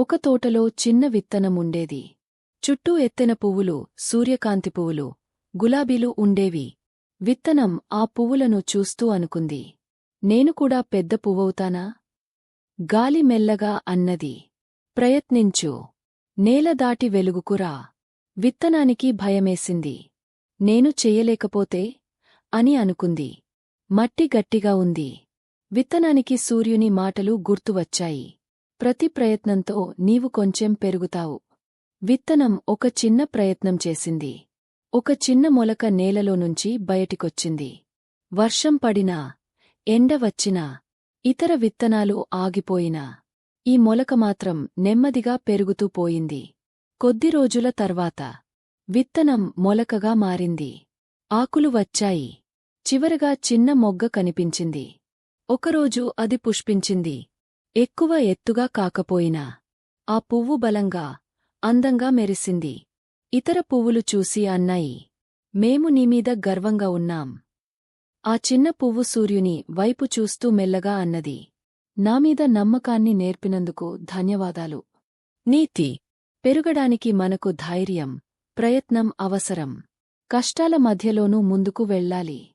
ఒక తోటలో చిన్న విత్తనం ఉండేది. చుట్టూ ఎత్తెన పువ్వులు సూర్యకాంతి పువ్వులు గులాబీలు ఉండేవి. విత్తనం ఆ పువ్వులను చూస్తూ అనుకుంది. నేను కూడా పెద్ద పువ్వవుతానా? గాలి మెల్లగా అన్నది. ప్రయత్నించు. నేల దాటి వెలుగుకురా విత్తనానికి భయమేసింది. నేను చెయ్యలేకపోతే అని అనుకుంది. మట్టి గట్టిగా ఉంది. విత్తనానికి సూర్యుని మాటలు గుర్తువచ్చాయి. ప్రతి ప్రయత్నంతో నీవు కొంచెం పెరుగుతావు. విత్తనం ఒక చిన్న ప్రయత్నం చేసింది. ఒక చిన్న మొలక నేలలో నుంచి బయటికొచ్చింది. వర్షం పడినా ఎండ వచ్చినా ఇతర విత్తనాలు ఆగిపోయినా ఈ మొలక మాత్రం నెమ్మదిగా పెరుగుతూ పోయింది. కొద్ది రోజుల తర్వాత విత్తనం మొలకగా మారింది. ఆకులు వచ్చాయి. చివరగా చిన్న మొగ్గ కనిపించింది. ఒకరోజు అది పుష్పించింది. ఎక్కువ ఎత్తుగా కాకపోయినా ఆ పువ్వు బలంగా అందంగా మెరిసింది. ఇతర పువ్వులు చూసి అన్నాయి మేము నీమీద గర్వంగా ఉన్నాం. ఆ చిన్న పువ్వు సూర్యుని వైపు చూస్తూ మెల్లగా అన్నది. నామీద నమ్మకాన్ని నేర్పినందుకు ధన్యవాదాలు. నీతి పెరుగడానికి మనకు ధైర్యం ప్రయత్నం అవసరం. కష్టాల మధ్యలోనూ ముందుకు వెళ్ళాలి.